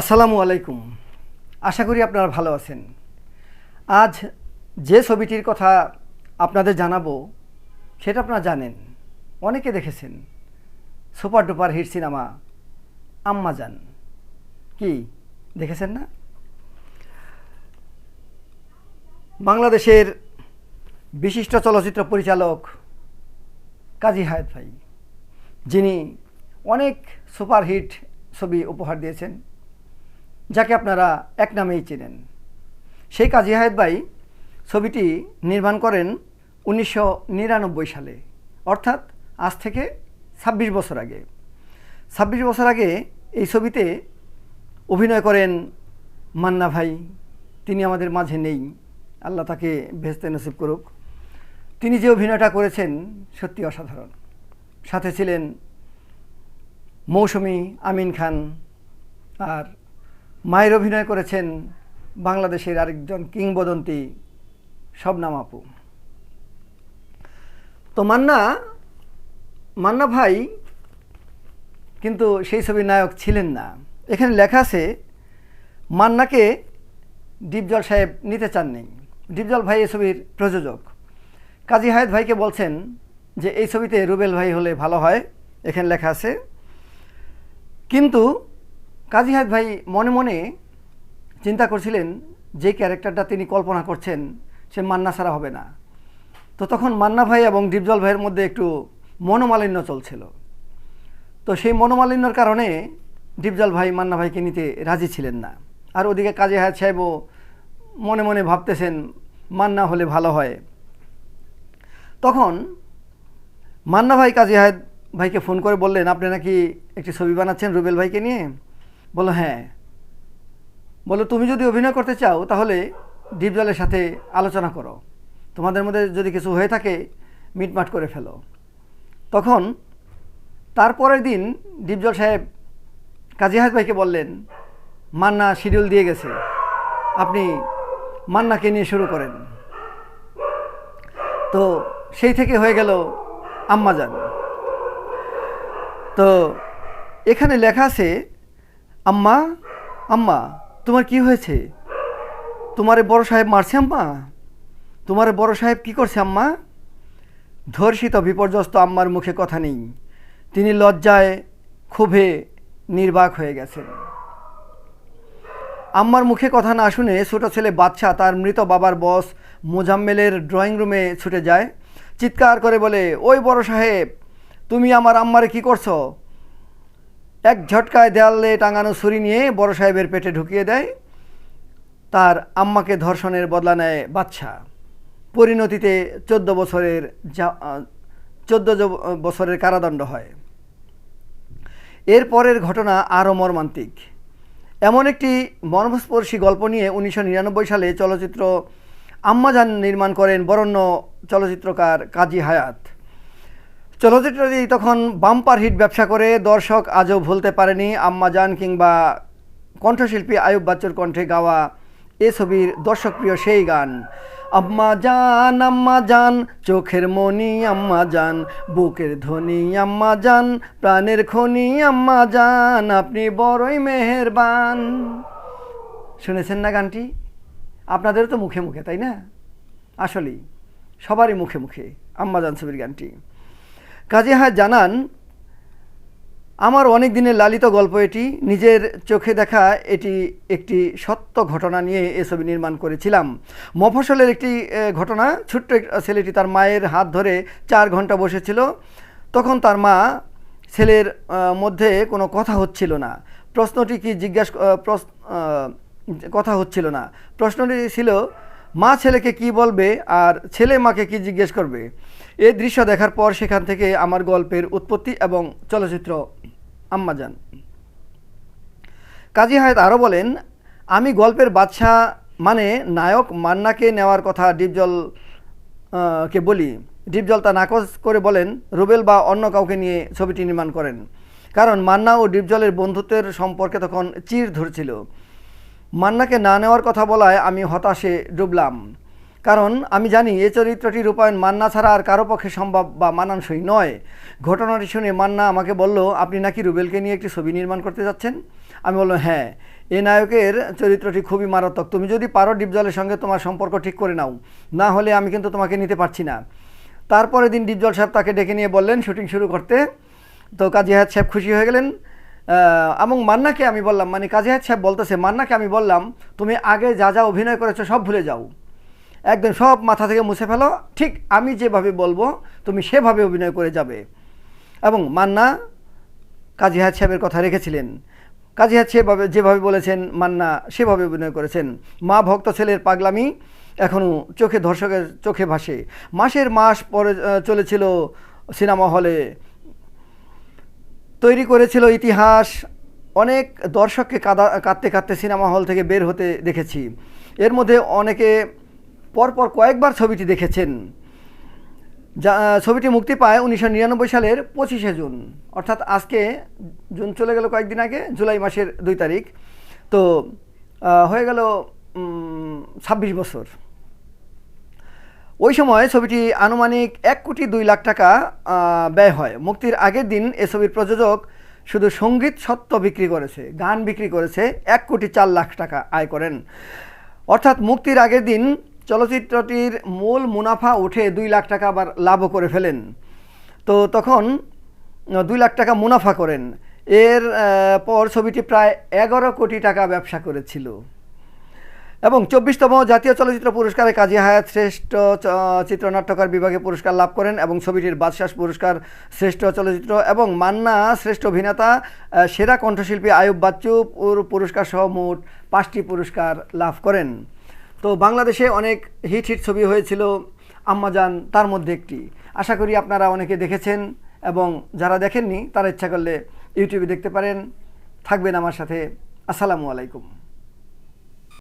আসসালামু আলাইকুম। আশা করি আপনারা ভালো আছেন। আজ যে ছবিটির কথা আপনাদের জানাব, সেটা আপনারা জানেন। অনেকে দেখেছেন। সুপার ডুপার হিট সিনেমা আম্মাজান কি? দেখেছেন না? বাংলাদেশের বিশিষ্ট চলচ্চিত্র পরিচালক কাজী হায়াত ভাই, যিনি অনেক সুপারহিট ছবি উপহার দিয়েছেন। যাকে আপনারা এক নামেই চেনেন। সেই কাজী হায়াত ভাই ছবিটি নির্মাণ করেন উনিশশো নিরানব্বই সালে, অর্থাৎ আজ থেকে ছাব্বিশ বছর আগে। ছাব্বিশ বছর আগে এই ছবিতে অভিনয় করেন মান্না ভাই। তিনি আমাদের মাঝে নেই। আল্লাহ তাকে ভেস্তে নসিব করুক। তিনি যে অভিনয়টা করেছেন সত্যি অসাধারণ। সাথে ছিলেন মৌসুমী আমিন খান আর মায়ের অভিনয় করেছেন বাংলাদেশের আরেকজন কিংবদন্তি শবনাম আপু। তো মান্না মান্না ভাই কিন্তু সেই ছবির নায়ক ছিলেন না। এখানে লেখা আছে, মান্নাকে ডিপজল সাহেব নিতে চাননি। ডিপজল ভাই এই ছবির প্রযোজক। কাজী হায়াত ভাইকে বলছেন যে, এই ছবিতে রুবেল ভাই হলে ভালো হয়। এখানে লেখা আছে, কিন্তু কাজী হায়াত ভাই মনে মনে চিন্তা করছিলেন যে ক্যারেক্টারটা তিনি কল্পনা করছেন সে মান্না ছাড়া হবে না। তো তখন মান্না ভাই এবং ডিপজল ভাইয়ের মধ্যে একটু মনোমালিন্য চলছিল। তো সেই মনোমালিন্যর কারণে ডিপজল ভাই মান্না ভাইকে নিতে রাজি ছিলেন না। আর ওদিকে কাজী হায়াত সাহেবও মনে মনে ভাবতেছেন, মান্না হলে ভালো হয়। তখন মান্না ভাই কাজী হায়াত ভাইকে ফোন করে বললেন, আপনি নাকি একটি ছবি বানাচ্ছেন রুবেল ভাইকে নিয়ে? বলো হ্যাঁ। বলো, তুমি যদি অভিনয় করতে চাও, তাহলে ডিপজলের সাথে আলোচনা করো। তোমাদের মধ্যে যদি কিছু হয়ে থাকে, মিটমাট করে ফেলো। তখন তারপরের দিন ডিপজল সাহেব কাজী হায়াত ভাইকে বললেন, মান্না শিডিউল দিয়ে গেছে। আপনি মান্নাকে নিয়ে শুরু করেন। তো সেই থেকে হয়ে গেল আম্মাজান। তো এখানে লেখা আছে আম্মা আম্মা, তোমার কি হয়েছে? তোমারে বড় সাহেব মারছে আম্মা? তোমারে বড় সাহেব কি করছে আম্মা? ধর্ষিত, বিপর্যস্ত আম্মার মুখে কথা নেই। তিনি লজ্জায়, ক্ষোভে নির্বাক হয়ে গেছেন। আম্মার মুখে কথা না শুনে ছোট ছেলে বাচ্চা তার মৃত বাবার বস মোজাম্মেলের ড্রয়িং রুমে ছুটে যায়। চিৎকার করে বলে, ওই বড় সাহেব, তুমি আমার আম্মারে কি করছ? এক ঝটকায় দেয়ালে টাঙানো ছুরি নিয়ে বড় সাহেবের পেটে ঢুকিয়ে দেয়। তার আম্মাকে ধর্ষণের বদলা নেয় বাচ্চা পরিণতিতে চোদ্দ বছরের চোদ্দ বছরের কারাদণ্ড হয়। এর পরের ঘটনা আরও মর্মান্তিক। এমন একটি মর্মস্পর্শী গল্প নিয়ে উনিশশো নিরানব্বই সালে চলচ্চিত্র আম্মাজান নির্মাণ করেন বরণ্য চলচ্চিত্রকার কাজী হায়াত। চলচ্চিত্রটি তখন বাম্পার হিট ব্যবসা করে, দর্শক আজও ভুলতে পারেনি। আম্মাজান কিংবা কণ্ঠশিল্পী আয়ুব বাচ্চুর কণ্ঠে গাওয়া এ ছবির দর্শকপ্রিয় সেই গান। আম্মা জান আম্মা জান, চোখের মনি আম্মা জান, বুকের ধ্বনি আম্মা জান, প্রাণের খনি আম্মা জান, আপনি বড়ই মেহেরবান। শুনেছেন না গানটি? আপনাদের তো মুখে মুখে, তাই না? আসলেই, সবারই মুখে মুখে আম্মা জান ছবির গানটি। কাজী হায় জানান, আমার অনেক দিনের লালিত গল্প এটি, নিজের চোখে দেখা এটি একটি সত্য ঘটনা নিয়ে এ ছবি নির্মাণ করেছিলাম। মফসলের একটি ঘটনা, ছোট্ট ছেলেটি তার মায়ের হাত ধরে চার ঘণ্টা বসেছিল। তখন তার মা ছেলের মধ্যে কোনো কথা হচ্ছিল না। প্রশ্নটি কি জিজ্ঞাসা কথা হচ্ছিল না। প্রশ্নটি ছিল, মা ছেলেকে কি বলবে আর ছেলে মাকে কি জিজ্ঞেস করবে? এই দৃশ্য দেখার পর সেখান থেকে আমার গল্পের উৎপত্তি এবং চলচ্চিত্র। আম্মাজান। কাজী হায়াত আরও বলেন, আমি গল্পের বাদশা মানে নায়ক মান্নাকে নেওয়ার কথা ডিপজল কে বলি। ডিপজল তা নাকচ করে বলেন, রুবেল বা অন্য কাউকে নিয়ে ছবিটি নির্মাণ করেন। কারণ মান্না ও ডিপজলের বন্ধুত্বের সম্পর্কে তখন চির ধরছিল মান্নাকে না নেওয়ার কথা বলায় আমি হতাশে ডুবলাম। কারণ আমি জানি এই চরিত্রটি রূপায়ণ মান্না ছাড়া আর কারও পক্ষে সম্ভব বা মানানসই নয়। ঘটনাটি শুনে মান্না আমাকে বলল, আপনি নাকি রুবেলকে নিয়ে একটি ছবি নির্মাণ করতে যাচ্ছেন? আমি বললাম হ্যাঁ। এ নায়কের চরিত্রটি খুবই মারাত্মক। তুমি যদি পারো ডিপজলের সঙ্গে তোমার সম্পর্ক ঠিক করে নাও। না হলে আমি কিন্তু তোমাকে নিতে পারছি না। তারপরে দিন ডিপজল সাহেব তাকে ডেকে নিয়ে বললেন, শুটিং শুরু করতে। তো কাজী হায়াত সাহেব খুশি হয়ে গেলেন। এবং মান্নাকে আমি বললাম মানে কাজী হায়াত সাহেব বলতেছে, মান্নাকে আমি বললাম, তুমি আগে যা যা অভিনয় করেছ সব ভুলে যাও। একদম সব মাথা থেকে মুছে ফেলো। ঠিক আমি যেভাবে বলব, তুমি সেভাবে অভিনয় করে যাবে। এবং মান্না কাজী হায়াত সাহেবের কথা রেখেছিলেন। কাজী হায়াত সেভাবে যেভাবে বলেছেন, মান্না সেভাবে অভিনয় করেছেন। মা ভক্ত ছেলের পাগলামি এখনও চোখে দর্শকের চোখে ভাসে। মাসের মাস পরে চলেছিল সিনেমা হলে। তৈরি করেছিল ইতিহাস। অনেক দর্শককে কাদা কাঁদতে কাঁদতে সিনেমা হল থেকে বের হতে দেখেছি। এর মধ্যে অনেকে পরপর কয়েকবার ছবিটি দেখেছেন। যা ছবিটি মুক্তি পায় উনিশশো নিরানব্বই সালের পঁচিশে জুন। অর্থাৎ আজকে জুন চলে গেল কয়েকদিন আগে, জুলাই মাসের দুই তারিখ। তো হয়ে গেল ছাব্বিশ বছর। ওই সময় ছবিটি আনুমানিক এক কোটি দুই লাখ টাকা ব্যয় হয়। মুক্তির আগের দিন এ ছবির প্রযোজক শুধু সংগীত সত্ত্ব বিক্রি করেছে, গান বিক্রি করেছে এক কোটি চার লাখ টাকা আয় করেন। অর্থাৎ মুক্তির আগের দিন চলচ্চিত্রটির মূল মুনাফা উঠে দুই লাখ টাকা আবার লাভও করে ফেলেন। তো তখন দুই লাখ টাকা মুনাফা করেন। এর পর ছবিটি প্রায় এগারো কোটি টাকা ব্যবসা করেছিল। এবং চব্বিশতম জাতীয় চলচ্চিত্র পুরস্কারে কাজী হায়াত শ্রেষ্ঠ চিত্রনাট্যকার বিভাগে পুরস্কার লাভ করেন এবং ছবিটির বাদশাস পুরস্কার শ্রেষ্ঠ চলচ্চিত্র এবং মান্না শ্রেষ্ঠ অভিনেতা সেরা কণ্ঠশিল্পী আয়ুব বাচ্চু পুর- পুরস্কার সহ মোট পাঁচটি পুরস্কার লাভ করেন। তো বাংলাদেশে অনেক হিট হিট ছবি হয়েছিল আম্মাজান তার মধ্যে একটি। আশা করি আপনারা অনেকে দেখেছেন এবং যারা দেখেননি, তারা ইচ্ছা করলে ইউটিউবে দেখতে পারেন। থাকবেন আমার সাথে। আসসালামু আলাইকুম।